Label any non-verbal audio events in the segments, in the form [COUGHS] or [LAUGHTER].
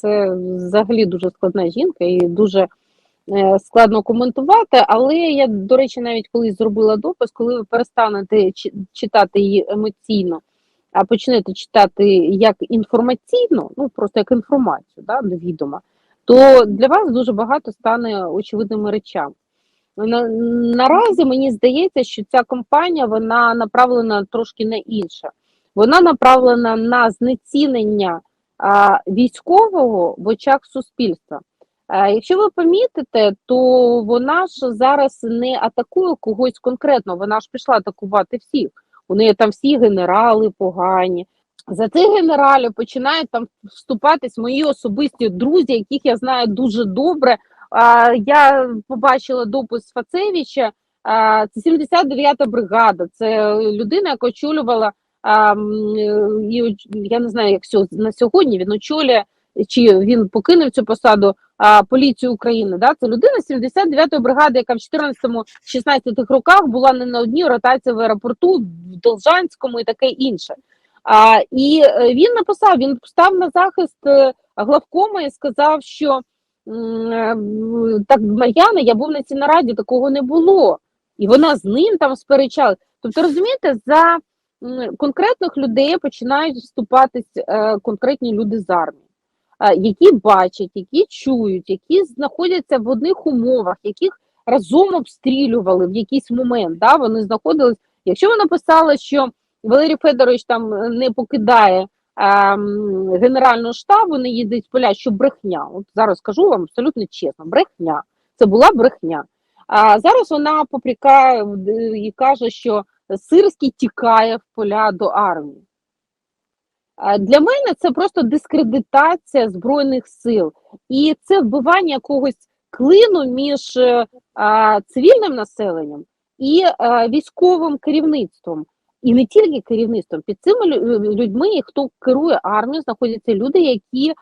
це взагалі дуже складна жінка і дуже е, складно коментувати. Але я, до речі, навіть колись зробила допис, коли ви перестанете читати її емоційно, а почнете читати як інформаційно, ну просто як інформацію, да, до то для вас дуже багато стане очевидними речами. На, наразі мені здається, що ця кампанія вона направлена трошки на інше. Вона направлена на знецінення військового в очах суспільства. Якщо ви помітите, то вона ж зараз не атакує когось конкретно, вона ж пішла атакувати всіх. У неї там всі генерали погані. За цих генералів починають там вступатись мої особисті друзі, яких я знаю дуже добре. Я побачила допис Фацевича. Це 79-та бригада. Це людина, яка очолювала. І Я не знаю, як на сьогодні він очолює чи він покинув цю посаду а, поліцію України. Да? Це людина 79-ї бригади, яка в 14-16 роках була не на одній ротації в аеропорту, в Должанському і таке інше. А, І е, він написав: він став на захист е, главкома і сказав, що е, так, Мар'яна, я був на цій нараді, такого не було. І вона з ним там сперечалась. Тобто, розумієте, за конкретних людей починають вступатись е, конкретні люди з армії, е, які бачать, які чують, які знаходяться в одних умовах, яких разом обстрілювали в якийсь момент. Да? Вони знаходились. Якщо вона писала, що Валерій Федорович там не покидає ем, Генерального штабу, не їздить в поля, що брехня. От зараз скажу вам абсолютно чесно, брехня. Це була брехня. А зараз вона попрікає е, і каже, що Сирський тікає в поля до армії. Для мене це просто дискредитація Збройних сил. І це вбивання якогось клину між е, цивільним населенням і е, військовим керівництвом. І не тільки керівництвом, під цими людьми, хто керує армією, знаходяться люди, які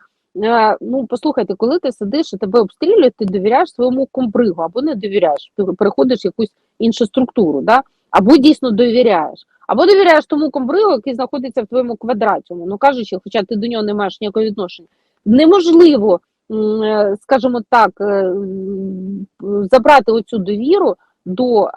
е, ну послухайте, коли ти сидиш і тебе обстрілюють, ти довіряєш своєму комбригу або не довіряєш, ти переходиш в якусь іншу структуру, да? Або дійсно довіряєш, або довіряєш тому комбригу, який знаходиться в твоєму квадраті, ну кажучи, хоча ти до нього не маєш ніякого відношення. Неможливо, е, скажімо так, е, забрати оцю довіру до е,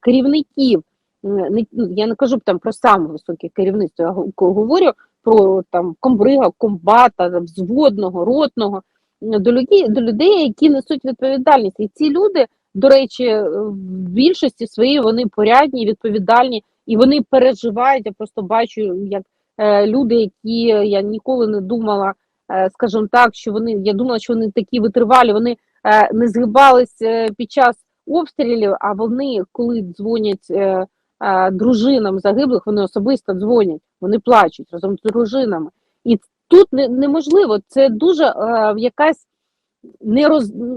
керівників ну, я не кажу там про саме високе керівництво, я говорю про там комбрига, комбата, взводного, ротного до людей, до людей, які несуть відповідальність. І ці люди, до речі, е, в більшості своїй вони порядні, відповідальні, і вони переживають. Я просто бачу, як е, люди, які я ніколи не думала, е, скажімо так, що вони я думала, що вони такі витривалі, вони е, не згибались е, під час обстрілів, а вони, коли дзвонять. Е, е, дружинам загиблих, вони особисто дзвонять, вони плачуть разом з дружинами. І тут не, неможливо, це дуже е, якась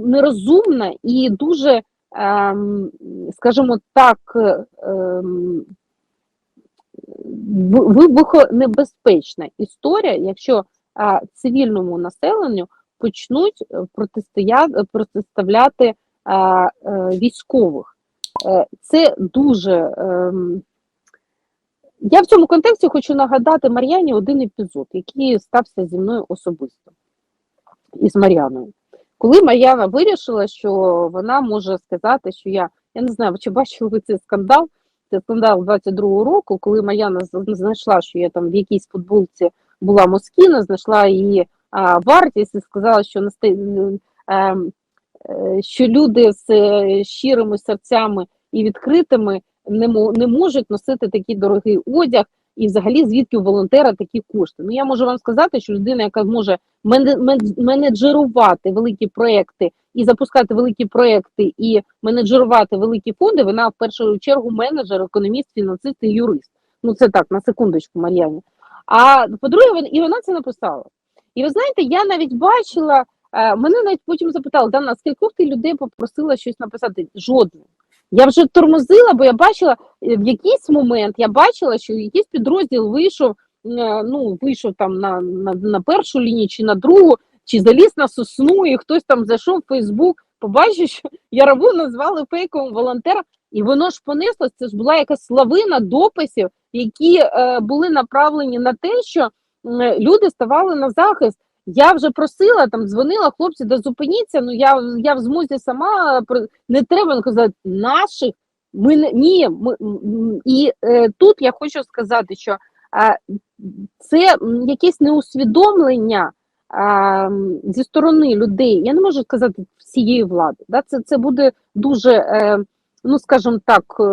нерозумна і дуже, е, скажімо так, е, ем, вибухонебезпечна історія, якщо е, цивільному населенню почнуть протиставляти е, військових. Це дуже. ем, Я в цьому контексті хочу нагадати Мар'яні один епізод, який стався зі мною особисто із Мар'яною. Коли Мар'яна вирішила, що вона може сказати, що я. Я не знаю, чи бачили ви цей скандал? Це скандал 22-го року, коли Мар'яна знайшла, що я там в якійсь футболці була Москіна, знайшла її а, вартість і сказала, що насте- ем, е, що люди з е, щирими серцями і відкритими не, не можуть носити такий дорогий одяг, і взагалі звідки у волонтера такі кошти. Ну я можу вам сказати, що людина, яка може мене- менеджерувати великі проекти і запускати великі проекти, і менеджерувати великі фонди, вона в першу чергу менеджер, економіст, фінансист і юрист. Ну це так, на секундочку, Мар'яні. А по-друге, і вона це написала. І ви знаєте, я навіть бачила Е, мене навіть потім запитали, Дана, скількох ти людей попросила щось написати? Жодне. Я вже тормозила, бо я бачила е, в якийсь момент, я бачила, що якийсь підрозділ вийшов, е, ну, вийшов там на, на, на першу лінію чи на другу, чи заліз на сосну, і хтось там зайшов в Фейсбук, побачив, що Ярову назвали фейковим волонтером, і воно ж понеслось, це ж була якась лавина дописів, які е, були направлені на те, що м, люди ставали на захист. Я вже просила, там дзвонила хлопці, да зупиніться. Ну я, я в змозі сама не треба казати наших. Ми не ні. Ми, і е, тут я хочу сказати, що е, це якесь неусвідомлення е, зі сторони людей. Я не можу сказати всієї влади. Да? Це, це буде дуже. Е, Ну, скажімо так, е,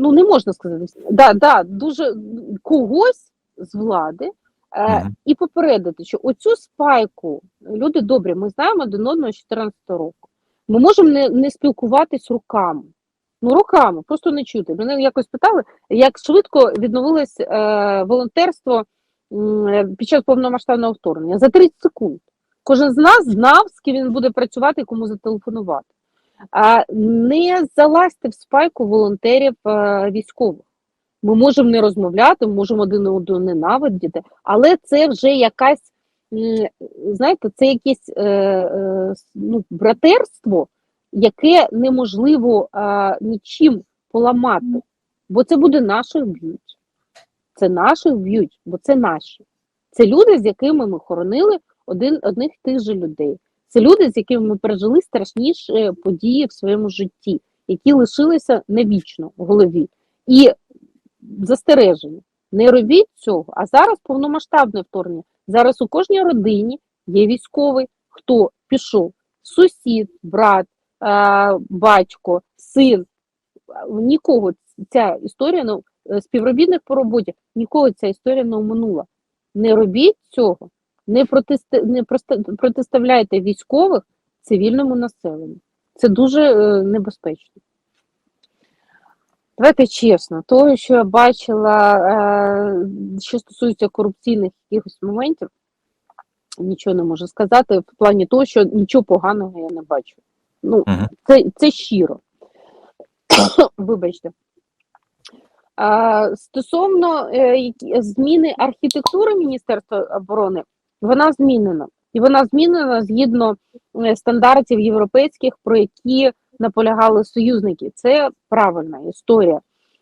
ну не можна сказати, да, да, дуже когось з влади Е, І попередити, що оцю спайку, люди добрі, ми знаємо один одного з 14 року. Ми можемо не, не спілкуватись руками. Ну, руками, просто не чути. Мене якось питали, як швидко відновилось е, волонтерство е, під час повномасштабного вторгнення. За 30 секунд. Кожен з нас знав, з ким він буде працювати і кому зателефонувати. А не залазьте в спайку волонтерів е, військових. Ми можемо не розмовляти, ми можемо один одного ненавидіти, але це вже якась, знаєте, це якесь е, е, ну, братерство, яке неможливо е, нічим поламати, бо це буде наших б'ють. Це наших б'ють, бо це наші. Це люди, з якими ми хоронили один, одних тих же людей. Це люди, з якими ми пережили страшніші е, події в своєму житті, які лишилися навічно в голові. І застереження. Не робіть цього. А зараз повномасштабне вторгнення. Зараз у кожній родині є військовий, хто пішов: сусід, брат, батько, син. Нікого ця історія ну, співробітник по роботі, нікого ця історія не оминула. Не робіть цього, не, протисти, не протиставляйте військових цивільному населенню. Це дуже е, небезпечно. Давайте чесно, того, що я бачила, е, що стосується корупційних якихось моментів, нічого не можу сказати в плані того, що нічого поганого я не бачу. Ну, Мгм. це, це щиро. [COUGHS] Вибачте. А, стосовно е, зміни архітектури Міністерства оборони, вона змінена. І вона змінена згідно е, стандартів європейських, про які наполягали союзники. Це правильна історія.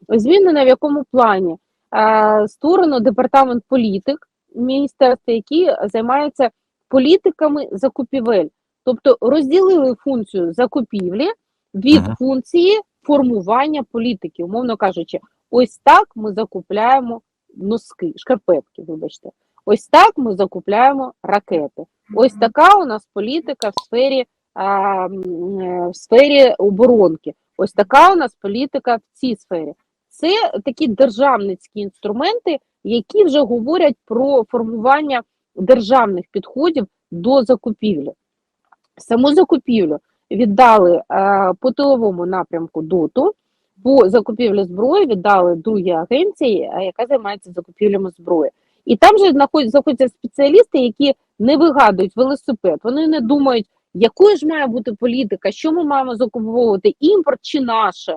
Змінена в якому плані? Е, Створено департамент політик міністерства, який займається політиками закупівель. Тобто розділили функцію закупівлі від Мгм. функції формування політики, умовно кажучи, ось так ми закупляємо носки, шкарпетки, вибачте. Ось так ми закупляємо ракети. Ось така у нас політика в сфері, в сфері оборонки. Ось така у нас політика в цій сфері. Це такі державницькі інструменти, які вже говорять про формування державних підходів до закупівлі. Саму закупівлю віддали е, по тиловому напрямку ДОТу, по закупівлі зброї віддали другій агенції, е, яка займається закупівлями зброї. І там же знаходять, знаходяться спеціалісти, які не вигадують велосипед. Вони не думають, якою ж має бути політика, що ми маємо закуповувати, імпорт чи наше.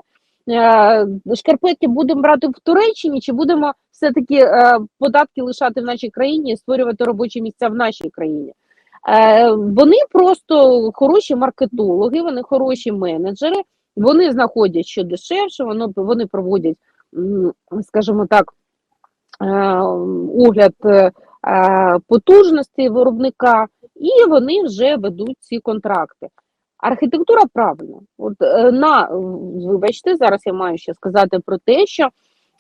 Е, Шкарпетки будемо брати в Туреччині, чи будемо все-таки е, податки лишати в нашій країні і створювати робочі місця в нашій країні. Е, Вони просто хороші маркетологи, вони хороші менеджери, вони знаходять що дешевше, вони проводять, скажімо так, огляд потужності виробника, і вони вже ведуть ці контракти. Архітектура правильна. От е, на вибачте, зараз я маю ще сказати про те, що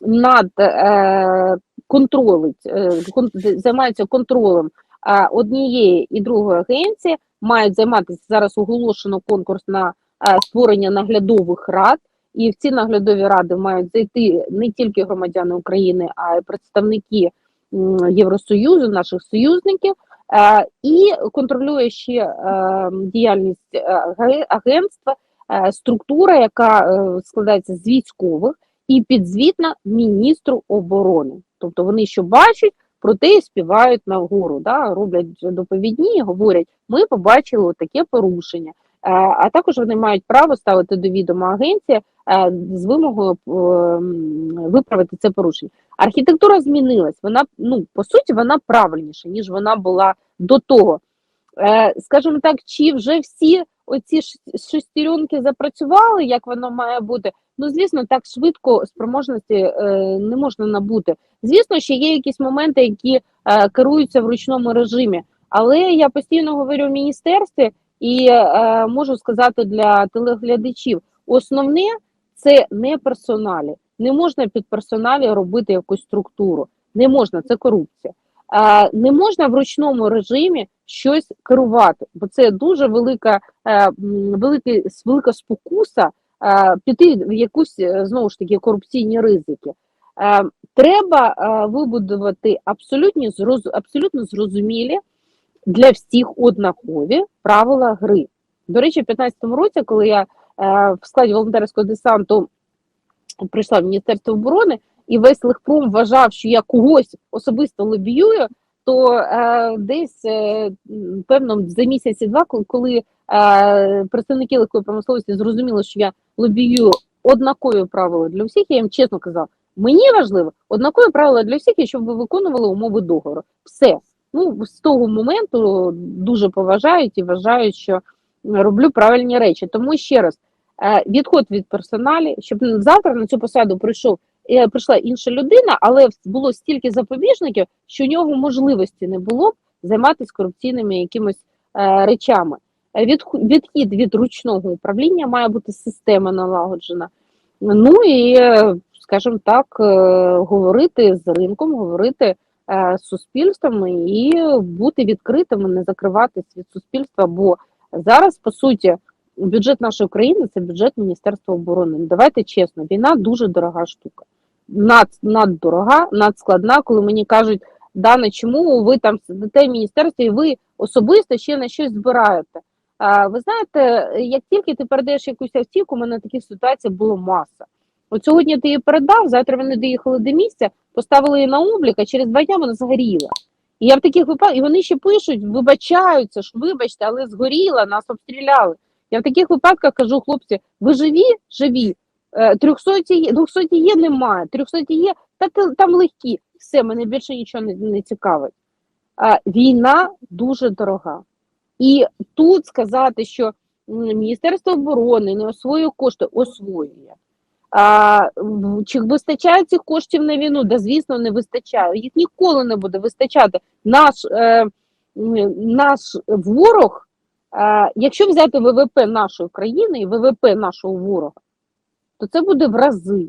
над е, контролить, е, кон, займаються контролем е, однієї і другої агенції, мають займатися зараз оголошено конкурс на е, створення наглядових рад. І в ці наглядові ради мають зайти не тільки громадяни України, а й представники Євросоюзу, наших союзників. Е, І контролює ще діяльність е, агентства, е, структура, яка складається з військових і підзвітна міністру оборони. Тобто вони що бачать, проте і співають на вгору, да, роблять доповідні говорять, ми побачили таке порушення. Е, А також вони мають право ставити до відома агенція е, з вимогою е, виправити це порушення. Архітектура змінилась. Вона ну по суті вона правильніша ніж вона була до того. Скажімо так, чи вже всі оці шестеренки запрацювали, як воно має бути? Ну звісно, так швидко спроможності не можна набути. Звісно, ще є якісь моменти, які керуються в ручному режимі. Але я постійно говорю в міністерстві і е, можу сказати для телеглядачів: основне це не персоналі. Не можна під персоналі робити якусь структуру. Не можна, це корупція. Е, не можна в ручному режимі щось керувати, бо це дуже велика, е, м, великий, велика спокуса е, піти в якусь е, знову ж таки корупційні ризики. Е, Треба е, вибудувати абсолютні зроз- абсолютно зрозумілі для всіх однакові правила гри. До речі, в 2015 році, коли я е, в складі волонтерського десанту прийшла в Міністерство оборони, і весь легпром вважав, що я когось особисто лобіюю, то е, десь е, певно за місяці два, коли, е, представники легкої промисловості зрозуміли, що я лобіюю однакові правила для всіх, я їм чесно казав, мені важливо однакові правила для всіх, щоб ви виконували умови договору. Все. Ну, з того моменту дуже поважають і вважають, що роблю правильні речі. Тому ще раз, е, відход від персоналі, щоб завтра на цю посаду прийшов е, прийшла інша людина, але було стільки запобіжників, що у нього можливості не було б займатися корупційними якимось е, речами. Відхід від ручного управління має бути система налагоджена. Ну і, скажімо так, говорити з ринком, говорити суспільством і бути відкритими, не закриватись від суспільства. Бо зараз, по суті, бюджет нашої країни це бюджет Міністерства оборони. Ну, Давайте чесно, війна дуже дорога штука. Над, наддорога, надскладна, коли мені кажуть, Дана, чому ви там сидите в міністерстві і ви особисто ще на щось збираєте? А, ви знаєте, як тільки ти передаєш якусь автівку, у мене таких ситуацій було маса. От сьогодні ти її передав, завтра вони доїхали до місця, поставили її на облік, а через два дня вона згоріла. І я в таких випадках, і вони ще пишуть, вибачаються, ж вибачте, але згоріла, нас обстріляли. Я в таких випадках кажу, хлопці, ви живі? Живі. Е, 300 є, 200 є, немає. 300 є, та там легкі. Все, мене більше нічого не, не цікавить. А, війна дуже дорога. І тут сказати, що Міністерство оборони не освоює кошти, освоює. А, чи вистачає цих коштів на війну? Да, звісно, не вистачає. Їх ніколи не буде вистачати. Наш, е, наш ворог, е, якщо взяти ВВП нашої країни і ВВП нашого ворога, то це буде в рази,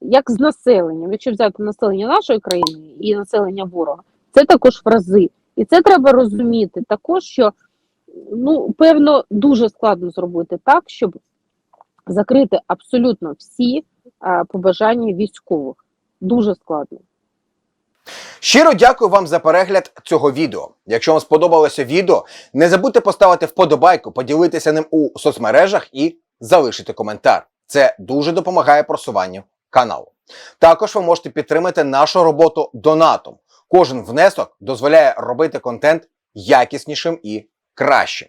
як з населенням. Якщо взяти населення нашої країни і населення ворога, це також в рази. І це треба розуміти також, що ну, певно, дуже складно зробити так, щоб закрити абсолютно всі е, побажання військових. Дуже складно. Щиро дякую вам за перегляд цього відео. Якщо вам сподобалося відео, не забудьте поставити вподобайку, поділитися ним у соцмережах і залишити коментар. Це дуже допомагає просуванню каналу. Також ви можете підтримати нашу роботу донатом. Кожен внесок дозволяє робити контент якіснішим і кращим.